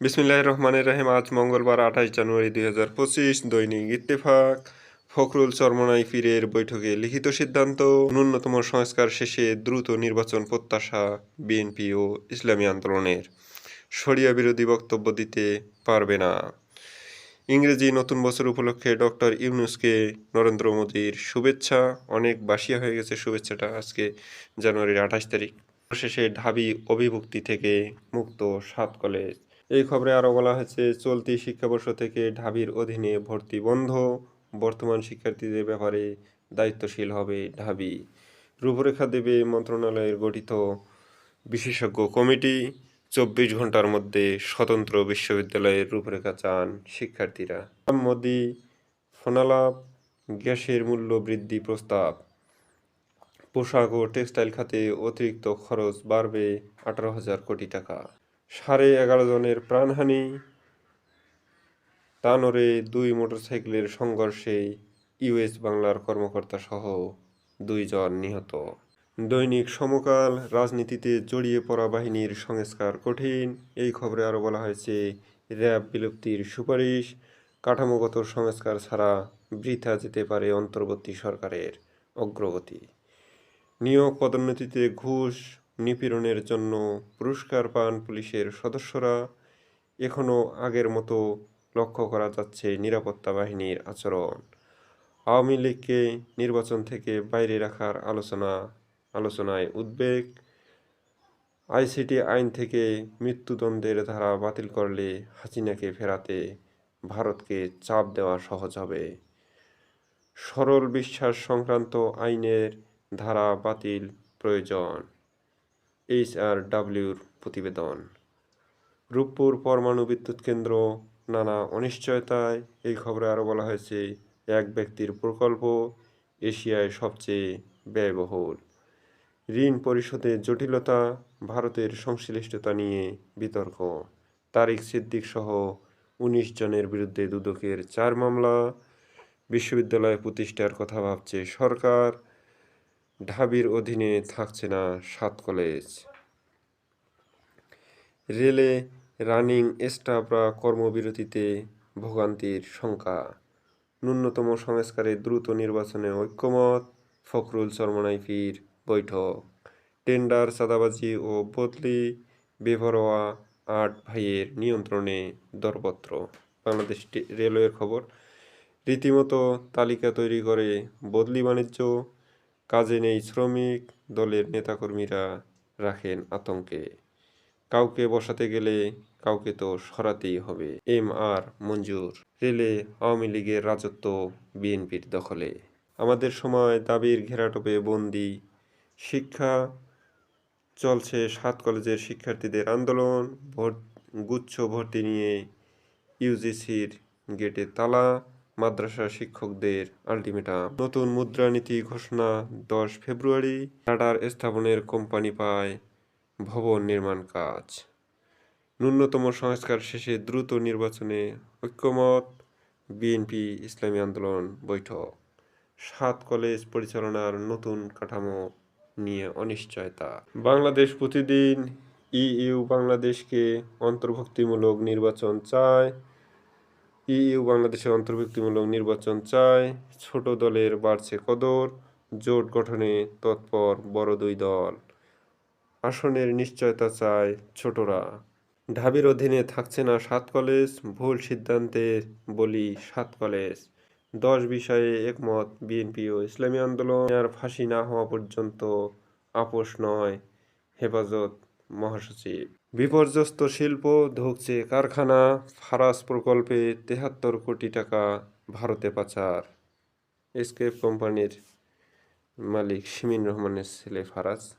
বিসমিল্লাহ রহমানের রহিম। আজ মঙ্গলবার, আঠাশ জানুয়ারি দুই হাজার পঁচিশ, দৈনিক ইত্তেফাক। ফখরুল চরমনাই পীরের বৈঠকে লিখিত সিদ্ধান্ত। ন্যূনতম সংস্কার শেষে দ্রুত নির্বাচন প্রত্যাশা বিএনপি ও ইসলামী আন্দোলনের। শরিয়া বিরোধী বক্তব্য দিতে পারবে না। ইংরেজি নতুন বছর উপলক্ষে ডক্টর ইউনুসকে নরেন্দ্র মোদীর শুভেচ্ছা। অনেক বাসিয়া হয়ে গেছে শুভেচ্ছাটা আজকে জানুয়ারির আঠাশ তারিখ। শেষে ঢাবি অভিভুক্তি থেকে মুক্ত সাত কলেজ। এই খবরে আরও বলা হয়েছে, চলতি শিক্ষাবর্ষ থেকে ঢাবির অধীনে ভর্তি বন্ধ। বর্তমান শিক্ষার্থীদের ব্যাপারে দায়িত্বশীল হবে ঢাবি। রূপরেখা দেবে মন্ত্রণালয়ের গঠিত বিশেষজ্ঞ কমিটি চব্বিশ ঘণ্টার মধ্যে স্বতন্ত্র বিশ্ববিদ্যালয়ের রূপরেখা চান শিক্ষার্থীরা। মোদি ফোনালাপ, গ্যাসের মূল্য বৃদ্ধি প্রস্তাব। পোশাক ও টেক্সটাইল খাতে অতিরিক্ত খরচ বাড়বে আঠারো হাজার কোটি টাকা। সাড়ে এগারো জনের প্রাণহানি। তানোরে দুই মোটরসাইকেলের সংঘর্ষে ইউএস বাংলার কর্মকর্তা সহ দুইজন নিহত। দৈনিক সমকাল, রাজনীতিতে জড়িয়ে পড়া বাহিনীর সংস্কার কঠিন। এই খবরে আরও বলা হয়েছে, র্যাব বিলুপ্তির সুপারিশ। কাঠামোগত সংস্কার ছাড়া বৃথা যেতে পারে অন্তর্বর্তী সরকারের অগ্রগতি। নিয়োগ পদোন্নতিতে ঘুষ নিপীড়নের জন্য পুরস্কার পান পুলিশের সদস্যরা। এখনও আগের মতো লক্ষ্য করা যাচ্ছে নিরাপত্তা বাহিনীর আচরণ। আওয়ামী লীগকে নির্বাচন থেকে বাইরে রাখার আলোচনা, আলোচনায় উদ্বেগ। আইসিটি আইন থেকে মৃত্যুদণ্ডের ধারা বাতিল করলে হাসিনাকে ফেরাতে ভারতকে চাপ দেওয়া সহজ হবে। সরল বিশ্বাস সংক্রান্ত আইনের ধারা বাতিল প্রয়োজন। এইচ আর ডাব্লিউর প্রতিবেদন। রূপপুর পরমাণু বিদ্যুৎ কেন্দ্র, নানা অনিশ্চয়তায় এই খবরে আরও বলা হয়েছে, এক ব্যক্তির প্রকল্প এশিয়ায় সবচেয়ে ব্যয়বহুল। ঋণ পরিশোধে জটিলতা, ভারতের সংশ্লিষ্টতা নিয়ে বিতর্ক। তারিক সিদ্দিক সহ উনিশ জনের বিরুদ্ধে দুদকের চার মামলা। বিশ্ববিদ্যালয় প্রতিষ্ঠার কথা ভাবছে সরকার। ঢাবির অধীনে থাকছে না সাত কলেজ। রেলে রানিং স্টাফরা কর্মবিরতিতে ভোগান্তির শঙ্কা। ন্যূনতম সংস্কারে দ্রুত নির্বাচনে ঐক্যমত, ফখরুল চরমনাইফির বৈঠক। টেন্ডার চাঁদাবাজি ও বদলি, বেভরোয়া আট ভাইয়ের নিয়ন্ত্রণে দরপত্র। বাংলাদেশ রেলওয়ের খবর, রীতিমতো তালিকা তৈরি করে বদলি বাণিজ্য কাজে নেই শ্রমিক দলের নেতাকর্মীরা রাখেন আতঙ্কে। কাউকে বসাতে গেলে কাউকে তো সরাতেই হবে। এম আর মঞ্জুর, রেলে আওয়ামী লীগের রাজত্ব বিএনপির দখলে। আমাদের সময় দাবির ঘেরাটোপে বন্দি, শিক্ষা চলছে সাত কলেজের শিক্ষার্থীদের আন্দোলন, ভোট, গুচ্ছ ভর্তি নিয়ে ইউজিসির গেটে তালা মাদ্রাসা শিক্ষকদের আলটিমেটাম। নতুন মুদ্রানীতি ঘোষণা দশ ফেব্রুয়ারি, টাটার স্থাপনের কোম্পানি পায় ভবন নির্মাণ কাজ। ন্যূনতম সংস্কার শেষে দ্রুত নির্বাচনে ঐক্যমত, বিএনপি ইসলামী আন্দোলন বৈঠক। সাত কলেজ পরিচালনার নতুন কাঠামো নিয়ে অনিশ্চয়তা। বাংলাদেশ প্রতিদিন ইইউ বাংলাদেশকে অন্তর্ভুক্তিমূলক নির্বাচন চায়। ইইউ বাংলাদেশের অন্তর্ভুক্তিমূলক নির্বাচন চায়। ছোট দলের বাড়ছে কদর, জোট গঠনে তৎপর বড় দুই দল। আসনের নিশ্চয়তা চায় ছোটরা। ঢাবির অধীনে থাকছে না সাত কলেজ, ভুল সিদ্ধান্তের বলি সাত কলেজ। দশ বিষয়ে একমত বিএনপি ও ইসলামী আন্দোলন। আর ফাঁসি না হওয়া পর্যন্ত আপোষ নয় হেফাজত মহাসচিব। বিপর্যস্ত শিল্প ধুকছে কারখানা, ফারাস প্রকল্পে তেহাত্তর কোটি টাকা ভারতে পাচার। এসকেপ কোম্পানির মালিক শিমিন রহমানের ছেলে ফারাজ।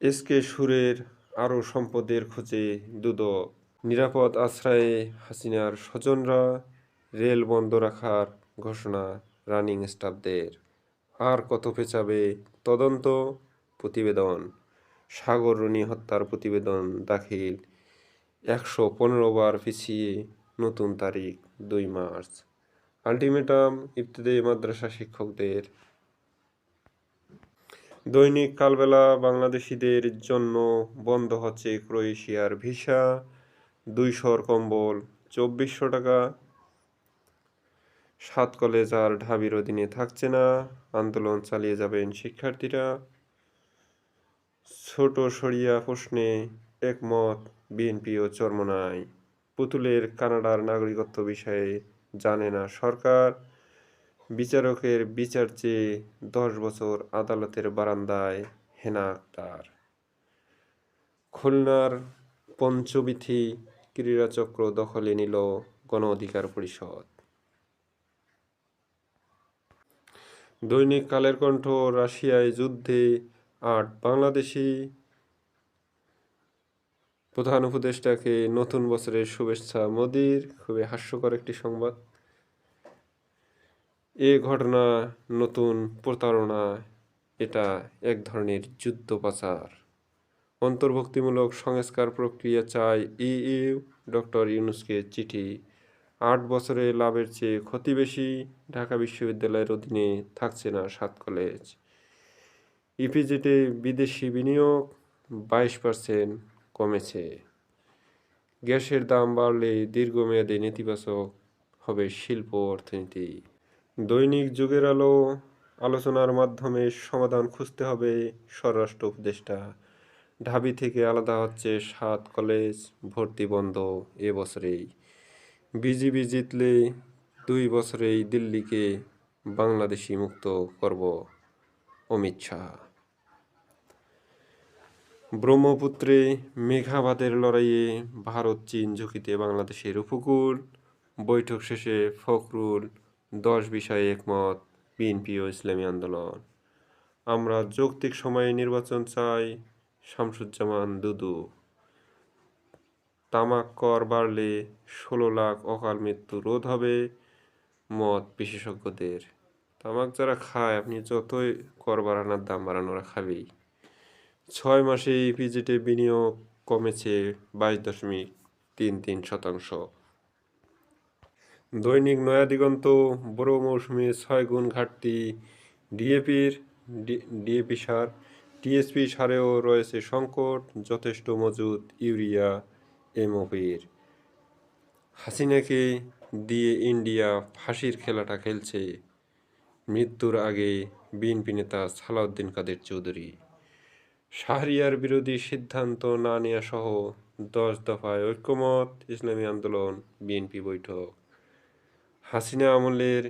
এসকে সুরের আরও সম্পদের খোঁজে দুদক। নিরাপদ আশ্রয়ে হাসিনার স্বজনরা রেল বন্ধ রাখার ঘোষণা রানিং স্টাফদের। আর কত পেঁচাবে তদন্ত প্রতিবেদন? সাগর রনি হত্যার প্রতিবেদন দাখিল একশো পনেরো বার পিছিয়ে নতুন তারিখ, দুই মার্চ। আলটিমেটাম ইবতদায়ী মাদ্রাসা শিক্ষকদের দৈনিক কালবেলা বাংলাদেশিদের জন্য বন্ধ হচ্ছে ক্রোয়েশিয়ার ভিসা, দুইশোর কম্বল, চব্বিশশো টাকা। সাত কলেজ আর ঢাবির অধীনে থাকছে না, আন্দোলন চালিয়ে যাবেন শিক্ষার্থীরা। ছোট সরিয়া প্রশ্নে একমত বিএনপি ও চরমনায় পুতুলের কানাডার নাগরিকত্ব বিষয়ে জানে না সরকার। বিচারকের বিচার চেয়ে দশ বছর আদালতের বারান্দায় হেনা আক্তার খুলনার পঞ্চবিথি ক্রীড়াচক্র দখলে নিল গণ অধিকার পরিষদ। দৈনিক কালের কণ্ঠ রাশিয়ায় যুদ্ধে আট বাংলাদেশি প্রধান উপদেষ্টাকে নতুন বছরের শুভেচ্ছা। মোদির খুবই হাস্যকর একটি সংবাদ। এ ঘটনা নতুন প্রতারণা, এটা এক ধরনের যুদ্ধ পাচার। অন্তর্ভুক্তিমূলক সংস্কার প্রক্রিয়া চায় ইইউ। ডক্টর ইউনুসকে চিঠি। আট বছরে লাভের চেয়ে ক্ষতি বেশি ঢাকা বিশ্ববিদ্যালয়ের অধীনে থাকছে না সাত কলেজ। ইপিজেটে বিদেশি বিনিয়োগ, বাইশ পার্সেন্ট। কমেছে। গ্যাসের দাম বাড়লে দীর্ঘমেয়াদে নেতিবাচক হবে শিল্প অর্থনীতি। দৈনিক যুগের আলো, আলোচনার মাধ্যমে সমাধান খুঁজতে হবে স্বরাষ্ট্র উপদেষ্টা। ঢাবি থেকে আলাদা হচ্ছে সাত কলেজ, ভর্তি বন্ধ এবছরেই বছরেই। বিজিবি জিতলে দুই বছরেই দিল্লিকে বাংলাদেশি মুক্ত করব অমিত শাহ। ব্রহ্মপুত্রে মেঘাবাদের লড়াইয়ে ভারত, চীন, ঝুঁকিতে বাংলাদেশের উপকূল। বৈঠক শেষে ফখরুল দশ বিষয়ে একমত বিএনপি ও ইসলামী আন্দোলন। আমরা যৌক্তিক সময়ে নির্বাচন চাই, শামসুজ্জামান দুদু। তামাক কর বাড়লে ষোলো লাখ অকাল মৃত্যু রোধ হবে মত বিশেষজ্ঞদের। তামাক যারা খায়, আপনি যতই কর বাড়ানোর দাম বাড়ানো ওরা খাবেই। ছয় মাসে ইপিজেটে বিনিয়োগ কমেছে বাইশ দশমিক তিন তিন শতাংশ। দৈনিক নয়া দিগন্ত বড় মৌসুমে ছয় গুণ ঘাটতি। ডিএপির ডিএপি সার, টিএসপি সারেও রয়েছে সংকট, যথেষ্ট মজুদ ইউরিয়া, এমওপির। হাসিনাকে দিয়ে ইন্ডিয়া ফাঁসির খেলাটা খেলছে। মৃত্যুর আগে বিএনপি নেতা সালাউদ্দিন কাদের চৌধুরী। শাহরিয়ার বিরোধী সিদ্ধান্ত না নেওয়া সহ দশ দফায় ঐক্যমত, ইসলামী আন্দোলন, বিএনপি বৈঠক। হাসিনা আমলের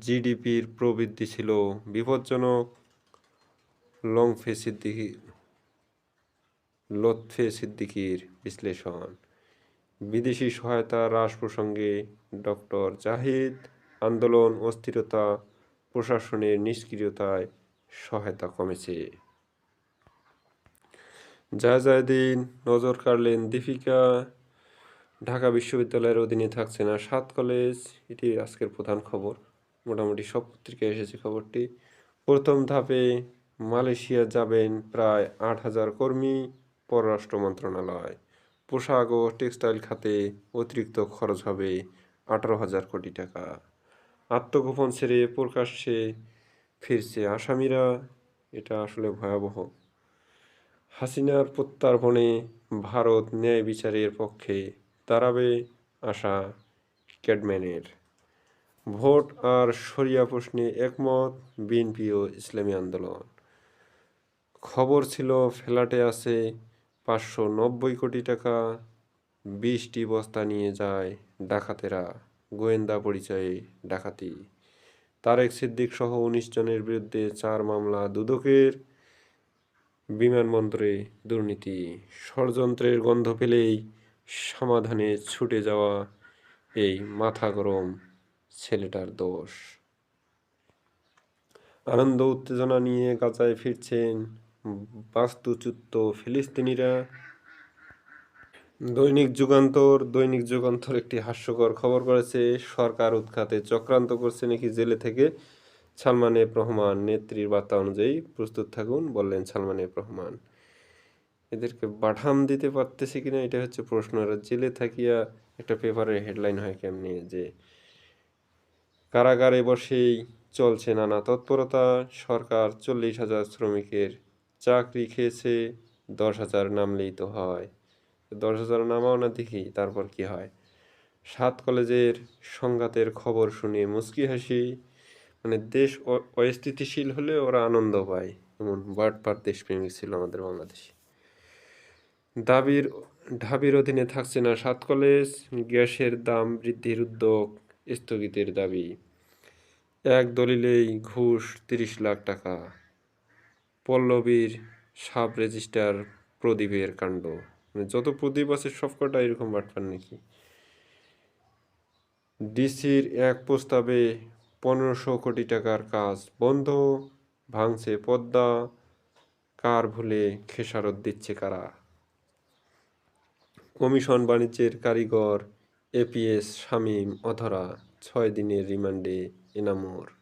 জিডিপির প্রবৃদ্ধি ছিল বিপজ্জনক। লংফে সিদ্দিকি, লতফে সিদ্দিকির বিশ্লেষণ। বিদেশি সহায়তা হ্রাস প্রসঙ্গে ডক্টর জাহিদ, আন্দোলন, অস্থিরতা, প্রশাসনের নিষ্ক্রিয়তায় সহায়তা কমেছে। জায়দিন নজর কাড়লেন দীপিকা। ঢাকা বিশ্ববিদ্যালয়ের অধীনে থাকছে না সাত কলেজ এটি আজকের প্রধান খবর। মোটামুটি সব পত্রিকায় এসেছে খবরটি। প্রথম ধাপে মালয়েশিয়া যাবেন প্রায় আট হাজার কর্মী, পররাষ্ট্র মন্ত্রণালয়। পোশাক ও টেক্সটাইল খাতে অতিরিক্ত খরচ হবে আঠারো হাজার কোটি টাকা। আত্মগোপন ছেড়ে প্রকাশ্যে ফিরছে আসামিরা, এটা আসলে ভয়াবহ। হাসিনার প্রত্যার্পণে ভারত ন্যায় বিচারের পক্ষে দাঁড়াবে আশা ক্যাডম্যানের। ভোট আর সরিয়া প্রশ্নে একমত বিএনপি ও ইসলামী আন্দোলন। খবর ছিল, ফ্ল্যাটে আছে পাঁচশো নব্বই কোটি টাকা, বিশটি বস্তা নিয়ে যায় ডাকাতেরা, গোয়েন্দা পরিচয়ে ডাকাতি। তারেক সিদ্দিক সহ উনিশ জনের বিরুদ্ধে চার মামলা দুদকের বিমানবন্দরে দুর্নীতি, ষড়যন্ত্রের গন্ধ পেলেই সমাধানে ছুটে যাওয়া এই মাথা গরম ছেলেটার দোষ। আনন্দ উত্তেজনা নিয়ে গাজায় ফিরছেন বাস্তুচ্যুত ফিলিস্তিনিরা। দৈনিক যুগান্তর দৈনিক যুগান্তর একটি হাস্যকর খবর করেছে। সরকার উৎখাতে চক্রান্ত করছে নাকি জেলে থেকে সালমান এফ রহমান নেত্রীর বার্তা অনুযায়ী প্রস্তুত থাকুন, বললেন সালমান এফ রহমান এদেরকে বাঠাম দিতে পারতেছে কিনা এটা হচ্ছে প্রশ্ন। এরা জেলে থাকিয়া একটা পেপারের হেডলাইন হয় কেমনি যে, কারাগারে বসেই চলছে নানা তৎপরতা। সরকার চল্লিশ হাজার শ্রমিকের চাকরি খেয়েছে, দশ হাজার নামলেই তো হয়। দশ হাজার নামাও না দেখি, তারপর কি হয়? সাত কলেজের সংঘাতের খবর শুনে মুচকি হাসি মানে দেশ অস্থিতিশীল হলে ওরা আনন্দ পায়। এমন বাটপার দেশপ্রেমিক ছিল আমাদের বাংলাদেশে। দাবির, ঢাবির অধীনে থাকছে না সাত কলেজ, গ্যাসের দাম বৃদ্ধির উদ্যোগ স্থগিতের দাবি। এক দলিলেই ঘুষ তিরিশ লাখ টাকা। পল্লবীর সাব রেজিস্ট্রার প্রদীপের কাণ্ড। মানে যত প্রদীপ আছে সবকটা এরকম বাটপার নাকি? ডিসির এক প্রস্তাবে পনেরোশো কোটি টাকার কাজ বন্ধ, ভাঙছে পদ্মা, কার ভুলে খেসারত দিচ্ছে কারা? কমিশন বাণিজ্যের কারিগর এপিএস শামীম অধরা, ছয় দিনের রিমান্ডে এনামুর।